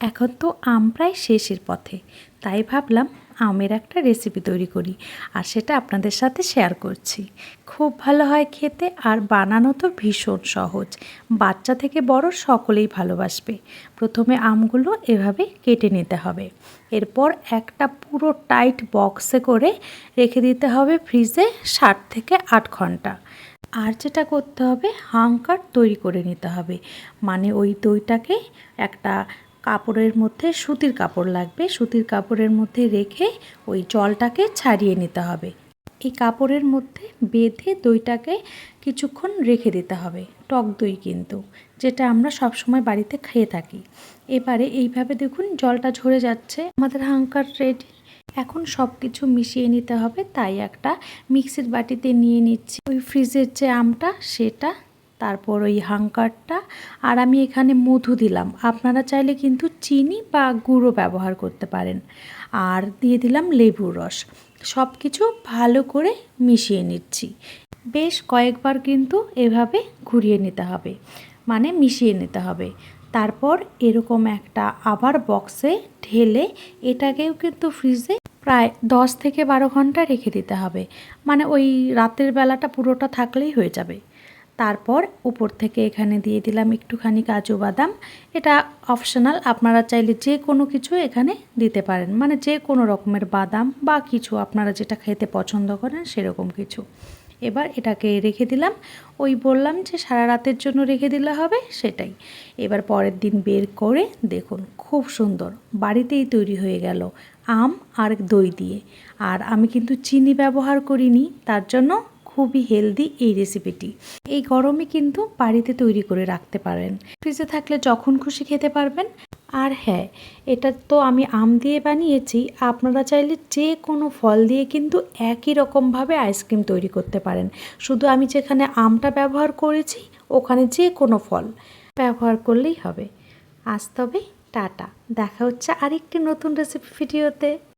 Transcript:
এখন তো আম প্রায় শেষের পথে। তাই ভাবলাম আমের একটা রেসিপি তৈরি করি আর সেটা আপনাদের সাথে শেয়ার করছি। খুব ভালো হয় খেতে আর বানানো তো ভীষণ সহজ। বাচ্চা থেকে বড় সকলেই ভালোবাসবে। প্রথমে আমগুলো এভাবে কেটে নিতে হবে। এরপর একটা পুরো টাইট বক্সে করে রেখে দিতে হবে ফ্রিজে ষাট থেকে আট ঘণ্টা। আর যেটা করতে হবে, হাঙ্কার তৈরি করে নিতে হবে। মানে ওই দইটাকে একটা কাপড়ের মধ্যে সুতির কাপড় লাগবে। সুতির কাপড়ের মধ্যে রেখে ওই জলটাকে ছাড়িয়ে নিতে হবে। এই কাপড়ের মধ্যে বেঁধে দইটাকে কিছুক্ষণ রেখে দিতে হবে, টক দই কিন্তু, যেটা আমরা সব সময় বাড়িতে খেয়ে থাকি। এবারে এইভাবে দেখুন জলটা ঝরে যাচ্ছে, আমাদের হাঙ্কার রেডি। এখন সব কিছু মিশিয়ে নিতে হবে, তাই একটা মিক্সির বাটিতে নিয়ে নিচ্ছি। ওই ফ্রিজের যে আমটা, সেটা তারপর ওই হাঙ্কারটা। আর আমি এখানে মধু দিলাম। আপনারা চাইলে কিন্তু চিনি বা গুঁড়ো ব্যবহার করতে পারেন। আর দিয়ে দিলাম লেবুর রস। সব কিছু ভালো করে মিশিয়ে নিচ্ছি। বেশ কয়েকবার কিন্তু এভাবে ঘুরিয়ে নিতে হবে। মানে মিশিয়ে নিতে হবে। তারপর এরকম একটা আবার বক্সে ঢেলে এটাকেও কিন্তু ফ্রিজে প্রায় দশ থেকে বারো ঘণ্টা রেখে দিতে হবে। মানে ওই রাতের বেলাটা পুরোটা থাকলেই হয়ে যাবে। তারপর উপর থেকে এখানে দিয়ে দিলাম একটুখানি কাজু বাদাম। এটা অপশনাল আপনারা চাইলে যে কোনো কিছু এখানে দিতে পারেন। মানে যে কোনো রকমের বাদাম বা কিছু আপনারা যেটা খেতে পছন্দ করেন সেরকম কিছু। এবার এটাকে রেখে দিলাম। ওই বললাম যে সারা রাতের জন্য রেখে দিলে হবে সেটাই। এবার পরের দিন বের করে দেখুন, খুব সুন্দর। বাড়িতেই তৈরি হয়ে গেল আম আর দই দিয়ে। আর আমি কিন্তু চিনি ব্যবহার করিনি, তার জন্য খুবই হেলদি এই রেসিপিটি এই গরমে কিন্তু বাড়িতে তৈরি করে রাখতে পারেন। ফ্রিজে থাকলে যখন খুশি খেতে পারবেন। আর হ্যাঁ এটা তো আমি আম দিয়ে বানিয়েছি, আপনারা চাইলে যে কোনো ফল দিয়ে কিন্তু একই রকমভাবে আইসক্রিম তৈরি করতে পারেন। শুধু আমি যেখানে আমটা ব্যবহার করেছি, ওখানে যে কোনো ফল ব্যবহার করলেই হবে। আজ তবে টাটা। দেখা হচ্ছে আরেকটি নতুন রেসিপি ভিডিওতে